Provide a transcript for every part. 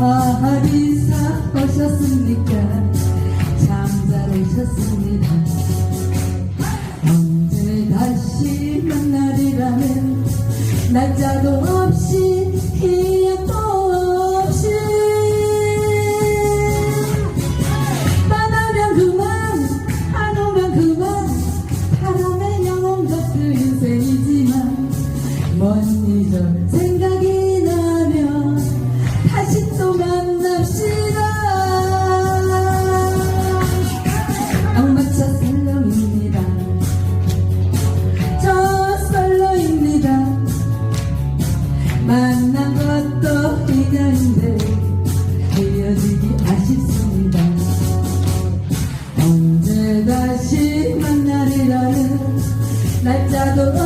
아, 어디 사오셨습니까? 잠자리셨습니다. 언제 다시 만나리라는 날짜도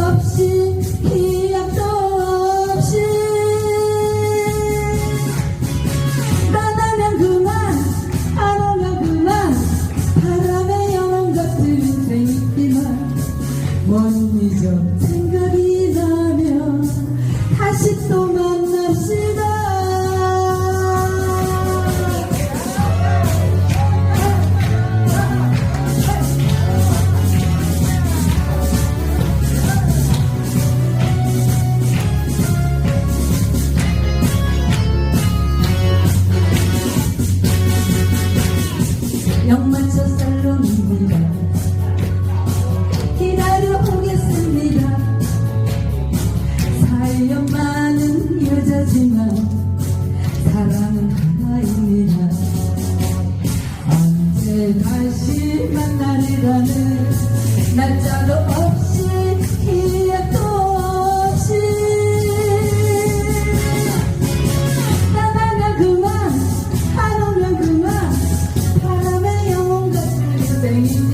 없이 기약도 없이. 떠나면 그만 안 오면 그만. 바람에 영혼 같은 인생이지만. 먼 이전 병 맞춰 살로 민군다 기다려 오겠습니다. 살려 많은 여자지만 사랑은 하나입니다. 언제 다시 만나리라는 날짜로 You.